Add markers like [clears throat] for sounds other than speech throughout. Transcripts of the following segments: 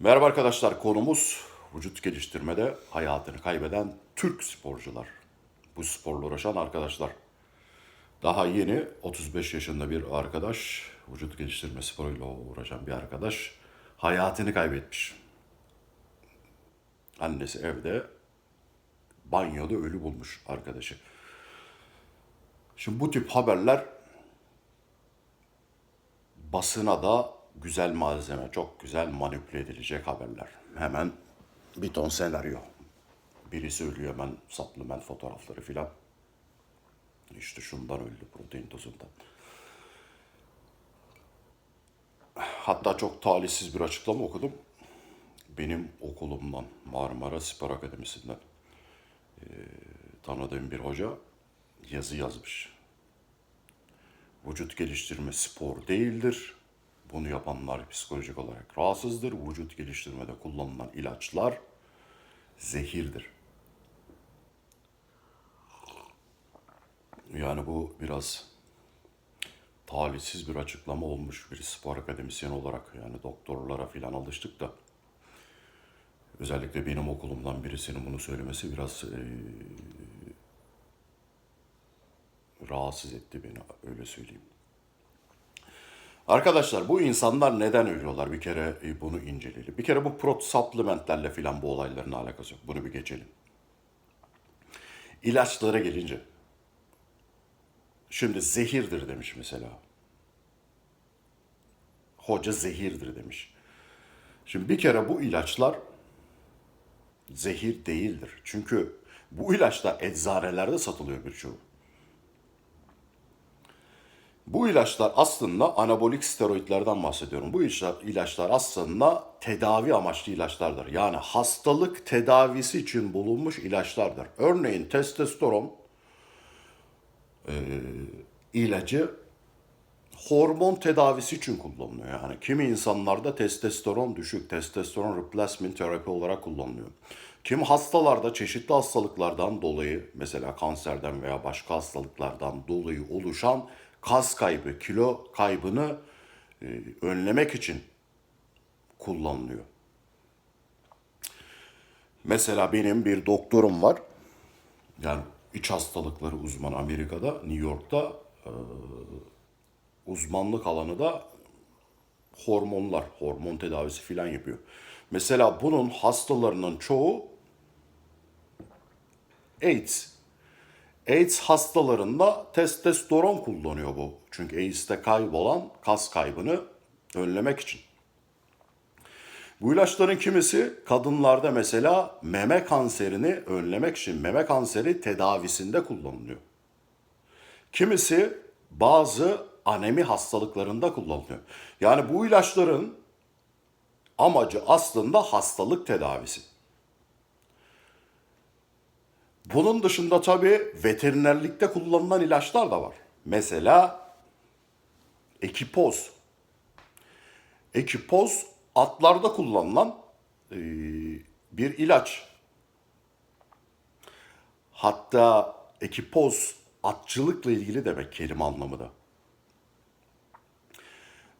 Merhaba arkadaşlar konumuz vücut geliştirmede hayatını kaybeden Türk sporcular. Bu sporla uğraşan arkadaşlar. Daha yeni 35 yaşında bir arkadaş, vücut geliştirme sporuyla uğraşan bir arkadaş hayatını kaybetmiş. Annesi evde banyoda ölü bulmuş arkadaşı. Şimdi bu tip haberler basına da güzel malzeme, çok güzel manipüle edilecek haberler. Hemen bir ton senaryo. Biri söylüyor hemen supplement fotoğrafları filan. İşte şundan öldü, protein tozundan. Hatta çok talihsiz bir açıklama okudum. Benim okulumdan, Marmara Spor Akademisi'nden eee, tanıdığım bir hoca yazı yazmış vücut geliştirme spor değildir. Bunu yapanlar psikolojik olarak rahatsızdır. Vücut geliştirmede kullanılan ilaçlar zehirdir. Yani bu biraz talihsiz bir açıklama olmuş bir spor akademisyen olarak. Yani doktorlara filan alıştık da. Özellikle benim okulumdan birisinin bunu söylemesi biraz eee, rahatsız etti beni öyle söyleyeyim. Arkadaşlar bu insanlar neden ölüyorlar? Bir kere e, bunu inceleyelim. Bir kere bu prot supplementlerle filan bu olayların alakası yok. Bunu bir geçelim. İlaçlara gelince. Şimdi zehirdir demiş mesela. Hoca zehirdir demiş. Şimdi bir kere bu ilaçlar zehir değildir. Çünkü bu ilaçlar eczanelerde satılıyor birçoğu. Bu ilaçlar aslında anabolik steroidlerden bahsediyorum. Bu ilaçlar, aslında tedavi amaçlı ilaçlardır. Yani hastalık tedavisi için bulunmuş ilaçlardır. Örneğin testosteron e, ilacı hormon tedavisi için kullanılıyor. Yani kimi insanlarda testosteron düşük, testosteron replacement terapi olarak kullanılıyor. Kimi hastalarda çeşitli hastalıklardan dolayı mesela kanserden veya başka hastalıklardan dolayı oluşan kas kaybı, kilo kaybını e, önlemek için kullanılıyor. Mesela benim bir doktorum var. Yani iç hastalıkları uzmanı Amerika'da, New York'ta e, uzmanlık alanı da hormonlar, hormon tedavisi filan yapıyor. Mesela bunun hastalarının çoğu AIDS. AIDS hastalarında testosteron kullanıyor bu. Çünkü AIDS'te kaybolan kas kaybını önlemek için. Bu ilaçların kimisi kadınlarda mesela meme kanserini önlemek için meme kanseri tedavisinde kullanılıyor. Kimisi bazı anemi hastalıklarında kullanılıyor. Yani bu ilaçların amacı aslında hastalık tedavisi. Bunun dışında tabii veterinerlikte kullanılan ilaçlar da var. Mesela ekipoz. Ekipoz atlarda kullanılan e, bir ilaç. Hatta ekipoz atçılıkla ilgili demek kelime anlamı da.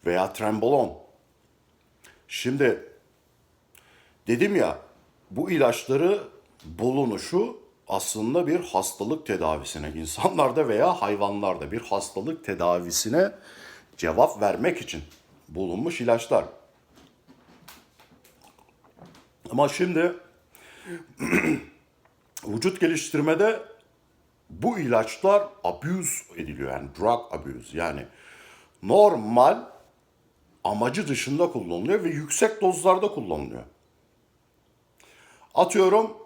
Veya trembolon. Şimdi dedim ya bu ilaçları bulunuşu aslında bir hastalık tedavisine insanlarda veya hayvanlarda bir hastalık tedavisine cevap vermek için bulunmuş ilaçlar. Ama şimdi [clears throat] vücut geliştirmede bu ilaçlar abuse ediliyor yani drug abuse yani normal amacı dışında kullanılıyor ve yüksek dozlarda kullanılıyor. Atıyorum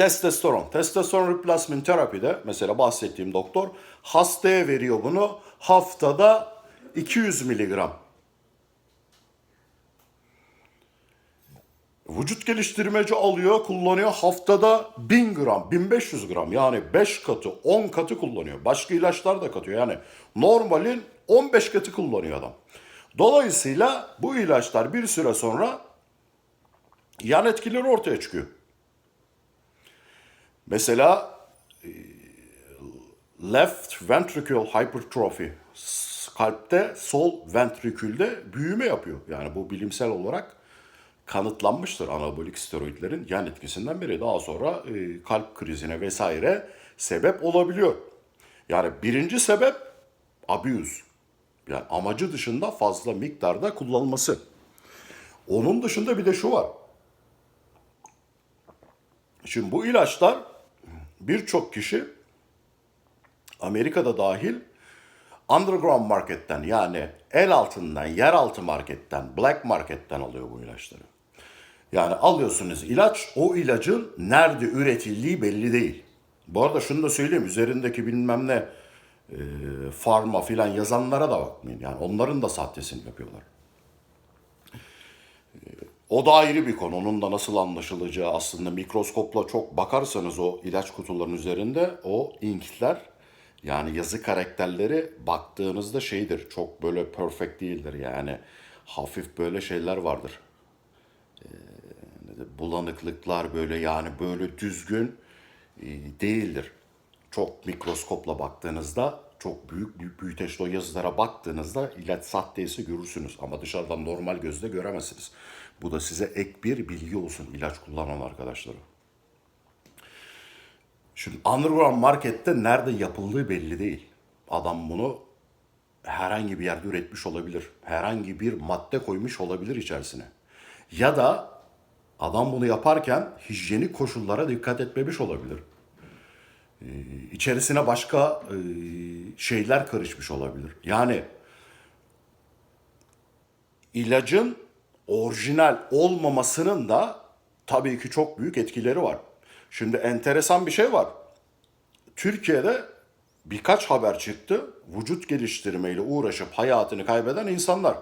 testosteron. Testosteron replacement terapide mesela bahsettiğim doktor hastaya veriyor bunu haftada 200 miligram. Vücut geliştirmeci alıyor, kullanıyor haftada 1000 gram, 1500 gram yani 5 katı, 10 katı kullanıyor. Başka ilaçlar da katıyor yani normalin 15 katı kullanıyor adam. Dolayısıyla bu ilaçlar bir süre sonra yan etkileri ortaya çıkıyor. Mesela e, left ventricle hypertrophy, kalpte sol ventrikülde büyüme yapıyor. Yani bu bilimsel olarak kanıtlanmıştır anabolik steroidlerin yan etkisinden biri. Daha sonra e, kalp krizine vesaire sebep olabiliyor. Yani birinci sebep abuse. Yani amacı dışında fazla miktarda kullanılması. Onun dışında bir de şu var. Şimdi bu ilaçlar birçok kişi Amerika'da dahil underground marketten yani el altından, yeraltı marketten, black marketten alıyor bu ilaçları. Yani alıyorsunuz ilaç, o ilacın nerede üretildiği belli değil. Bu arada şunu da söyleyeyim, üzerindeki bilmem ne e, farma filan yazanlara da bakmayın. Yani onların da sahtesini yapıyorlar. O da ayrı bir konu. Onun da nasıl anlaşılacağı aslında mikroskopla çok bakarsanız o ilaç kutularının üzerinde o inkler yani yazı karakterleri baktığınızda şeydir. Çok böyle perfect değildir yani. Hafif böyle şeyler vardır bulanıklıklar böyle yani böyle düzgün e, değildir. Çok mikroskopla baktığınızda çok büyük büyüteçli o yazılara baktığınızda ilaç sahteyse görürsünüz ama dışarıdan normal gözle göremezsiniz. Bu da size ek bir bilgi olsun ilaç kullanan arkadaşları. Şimdi underground markette nerede yapıldığı belli değil. Adam bunu herhangi bir yerde üretmiş olabilir. Herhangi bir madde koymuş olabilir içerisine. Ya da adam bunu yaparken hijyenik koşullara dikkat etmemiş olabilir. Ee, içerisine başka e, şeyler karışmış olabilir. Yani ilacın orijinal olmamasının da tabii ki çok büyük etkileri var. Şimdi enteresan bir şey var. Türkiye'de birkaç haber çıktı. Vücut geliştirmeyle uğraşıp hayatını kaybeden insanlar.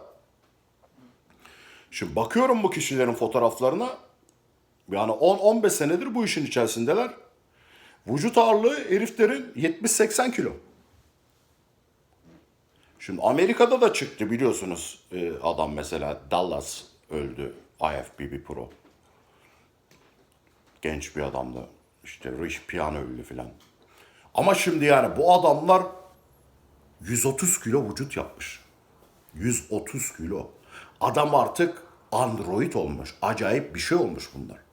Şimdi bakıyorum bu kişilerin fotoğraflarına. Yani 10-15 senedir bu işin içerisindeler. Vücut ağırlığı heriflerin 70-80 kilo. Şimdi Amerika'da da çıktı biliyorsunuz e, adam mesela Dallas öldü IFBB Pro. Genç bir adamdı. İşte Rich Piano öldü filan. Ama şimdi yani bu adamlar 130 kilo vücut yapmış. 130 kilo. Adam artık android olmuş. Acayip bir şey olmuş bunlar.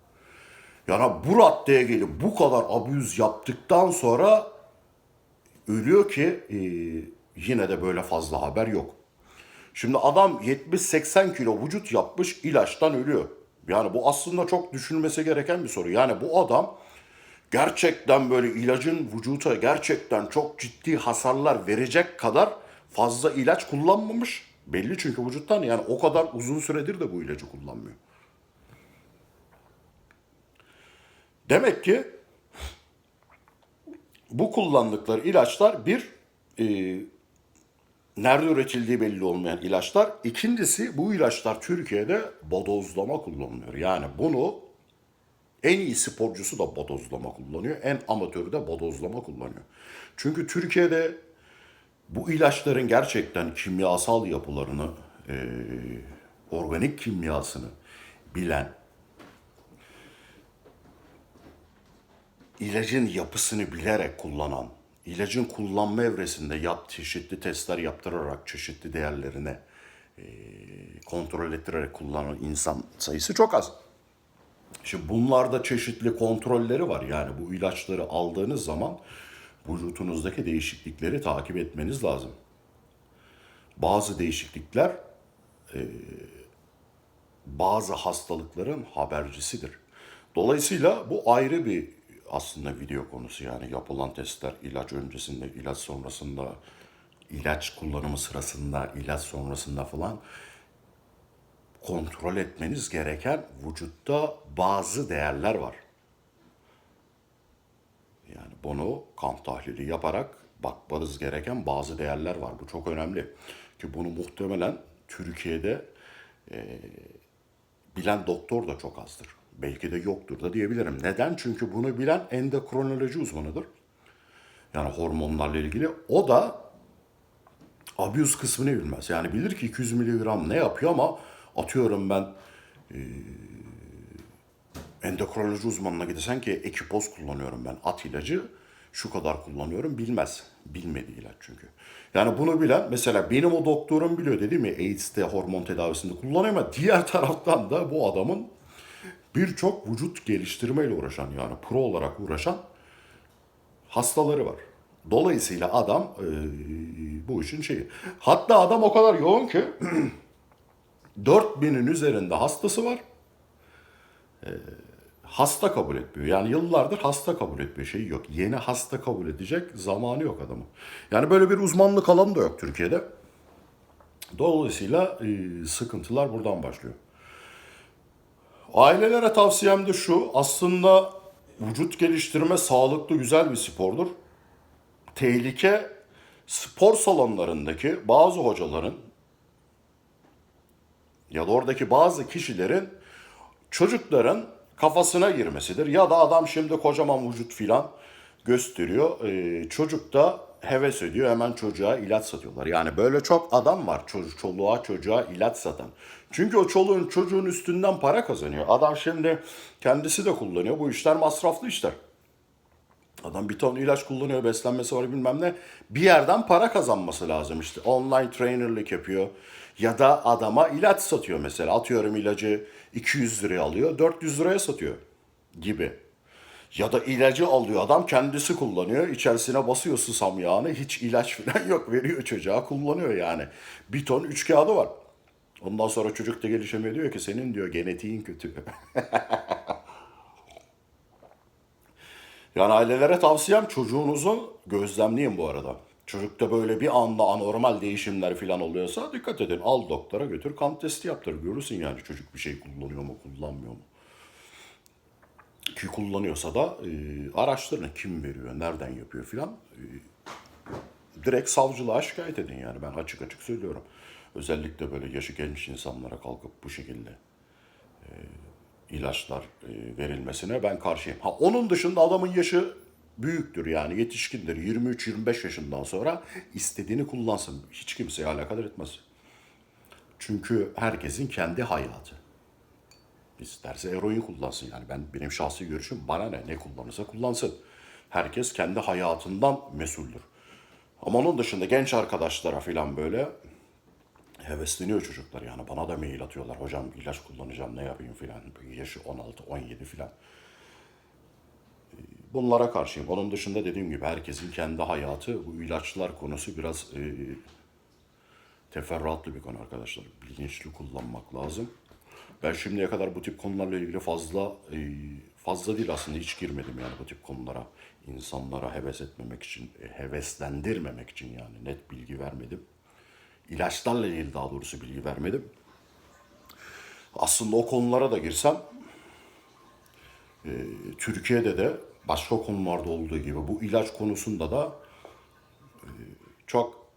Yani bu raddeye gelip bu kadar abuz yaptıktan sonra ölüyor ki e, yine de böyle fazla haber yok. Şimdi adam 70-80 kilo vücut yapmış ilaçtan ölüyor. Yani bu aslında çok düşünülmesi gereken bir soru. Yani bu adam gerçekten böyle ilacın vücuta gerçekten çok ciddi hasarlar verecek kadar fazla ilaç kullanmamış. Belli çünkü vücuttan yani o kadar uzun süredir de bu ilacı kullanmıyor. Demek ki bu kullandıkları ilaçlar bir e, nerede üretildiği belli olmayan ilaçlar. İkincisi bu ilaçlar Türkiye'de bodozlama kullanılıyor. Yani bunu en iyi sporcusu da bodozlama kullanıyor. En amatörü de bodozlama kullanıyor. Çünkü Türkiye'de bu ilaçların gerçekten kimyasal yapılarını, e, organik kimyasını bilen, ilacın yapısını bilerek kullanan, ilacın kullanma evresinde yap, çeşitli testler yaptırarak çeşitli değerlerine e, kontrol ettirerek kullanan insan sayısı çok az. Şimdi bunlarda çeşitli kontrolleri var. Yani bu ilaçları aldığınız zaman vücutunuzdaki değişiklikleri takip etmeniz lazım. Bazı değişiklikler e, bazı hastalıkların habercisidir. Dolayısıyla bu ayrı bir aslında video konusu yani yapılan testler ilaç öncesinde, ilaç sonrasında, ilaç kullanımı sırasında, ilaç sonrasında falan kontrol etmeniz gereken vücutta bazı değerler var. Yani bunu kan tahlili yaparak bakmanız gereken bazı değerler var. Bu çok önemli. Ki bunu muhtemelen Türkiye'de e, bilen doktor da çok azdır. Belki de yoktur da diyebilirim. Neden? Çünkü bunu bilen endokrinoloji uzmanıdır. Yani hormonlarla ilgili. O da abuse kısmını bilmez. Yani bilir ki 200 miligram ne yapıyor ama atıyorum ben e, endokrinoloji uzmanına gidesen ki ekipoz kullanıyorum ben at ilacı. şu kadar kullanıyorum bilmez. Bilmedi ilaç çünkü. Yani bunu bilen mesela benim o doktorum biliyor dedi mi AIDS'te hormon tedavisinde kullanıyor ama diğer taraftan da bu adamın birçok vücut geliştirmeyle uğraşan yani pro olarak uğraşan hastaları var. Dolayısıyla adam e, bu işin şeyi. Hatta adam o kadar yoğun ki [clears throat] 4000'in üzerinde hastası var. E, hasta kabul etmiyor. Yani yıllardır hasta kabul etmiyor şeyi yok. Yeni hasta kabul edecek zamanı yok adamın. Yani böyle bir uzmanlık alanı da yok Türkiye'de. Dolayısıyla e, sıkıntılar buradan başlıyor. Ailelere tavsiyem de şu. Aslında vücut geliştirme sağlıklı güzel bir spordur. Tehlike spor salonlarındaki bazı hocaların ya da oradaki bazı kişilerin çocukların kafasına girmesidir. Ya da adam şimdi kocaman vücut filan gösteriyor. Ee, çocuk da heves ediyor. Hemen çocuğa ilaç satıyorlar. Yani böyle çok adam var çocuk, çoluğa çocuğa ilaç satan. Çünkü o çoluğun çocuğun üstünden para kazanıyor. Adam şimdi kendisi de kullanıyor. Bu işler masraflı işler. Adam bir ton ilaç kullanıyor, beslenmesi var bilmem ne. Bir yerden para kazanması lazım işte. Online trainerlik yapıyor. Ya da adama ilaç satıyor mesela. Atıyorum ilacı 200 liraya alıyor, 400 liraya satıyor gibi. Ya da ilacı alıyor adam kendisi kullanıyor. İçerisine basıyor susam yağını. Hiç ilaç [laughs] falan yok. Veriyor çocuğa kullanıyor yani. Bir ton üç kağıdı var. Ondan sonra çocuk da gelişemiyor diyor ki senin diyor genetiğin kötü. [laughs] Yani ailelere tavsiyem çocuğunuzu gözlemleyin bu arada. Çocukta böyle bir anda anormal değişimler falan oluyorsa dikkat edin. Al doktora götür kan testi yaptır. Görürsün yani çocuk bir şey kullanıyor mu kullanmıyor mu. Ki kullanıyorsa da e, araştırın kim veriyor, nereden yapıyor filan. E, direkt savcılığa şikayet edin yani ben açık açık söylüyorum. Özellikle böyle yaşı genç insanlara kalkıp bu şekilde ilaçlar e, verilmesine ben karşıyım. Ha onun dışında adamın yaşı büyüktür yani yetişkindir. 23-25 yaşından sonra istediğini kullansın. Hiç kimseye alakadar etmez. Çünkü herkesin kendi hayatı. İsterse eroin kullansın. Yani ben benim şahsi görüşüm bana ne ne kullanırsa kullansın. Herkes kendi hayatından mesuldür. Ama onun dışında genç arkadaşlara falan böyle hevesleniyor çocuklar. Yani bana da mail atıyorlar. Hocam ilaç kullanacağım ne yapayım filan? Yaşı 16 17 filan. Bunlara karşıyım. Onun dışında dediğim gibi herkesin kendi hayatı. Bu ilaçlar konusu biraz e, teferruatlı bir konu arkadaşlar. Bilinçli kullanmak lazım ben şimdiye kadar bu tip konularla ilgili fazla e, fazla değil aslında hiç girmedim yani bu tip konulara insanlara heves etmemek için e, heveslendirmemek için yani net bilgi vermedim ilaçlarla ilgili daha doğrusu bilgi vermedim. Aslında o konulara da girsem e, Türkiye'de de başka konularda olduğu gibi bu ilaç konusunda da çok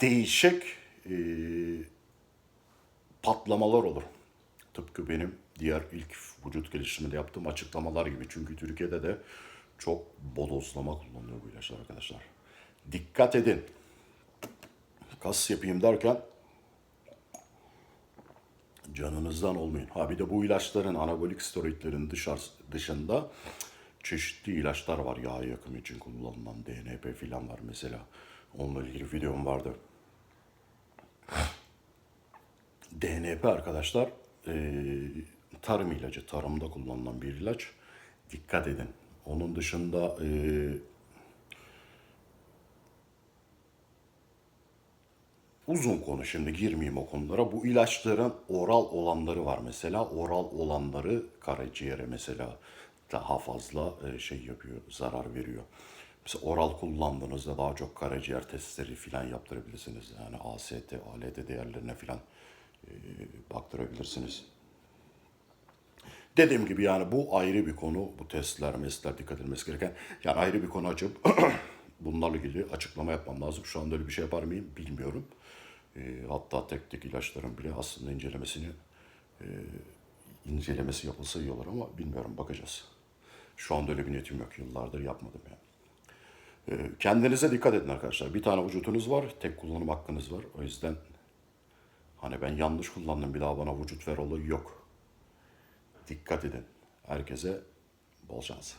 değişik patlamalar olur. Tıpkı benim diğer ilk vücut geliştirmede yaptığım açıklamalar gibi. Çünkü Türkiye'de de çok bodozlama kullanılıyor bu ilaçlar arkadaşlar. Dikkat edin kas yapayım derken canınızdan olmayın. Ha bir de bu ilaçların anabolik steroidlerin dışarı, dışında çeşitli ilaçlar var yağ yakımı için kullanılan DNP filan var mesela. Onunla ilgili videom vardı. [laughs] DNP arkadaşlar eee, tarım ilacı, tarımda kullanılan bir ilaç. Dikkat edin. Onun dışında eee Uzun konu şimdi girmeyeyim o konulara. Bu ilaçların oral olanları var mesela. Oral olanları karaciğere mesela daha fazla e, şey yapıyor, zarar veriyor. Mesela oral kullandığınızda daha çok karaciğer testleri filan yaptırabilirsiniz. Yani AST, ALT değerlerine filan e, baktırabilirsiniz. Dediğim gibi yani bu ayrı bir konu. Bu testler, mesler dikkat edilmesi gereken. Yani ayrı bir konu açıp [clears throat] bunlarla ilgili açıklama yapmam lazım. Şu anda öyle bir şey yapar mıyım bilmiyorum. E, hatta tek tek ilaçların bile aslında incelemesini e, incelemesi yapılsa iyi olur ama bilmiyorum bakacağız. Şu anda öyle bir niyetim yok. Yıllardır yapmadım yani. E, kendinize dikkat edin arkadaşlar. Bir tane vücutunuz var. Tek kullanım hakkınız var. O yüzden hani ben yanlış kullandım bir daha bana vücut ver olayı yok. Dikkat edin. Herkese bol şans.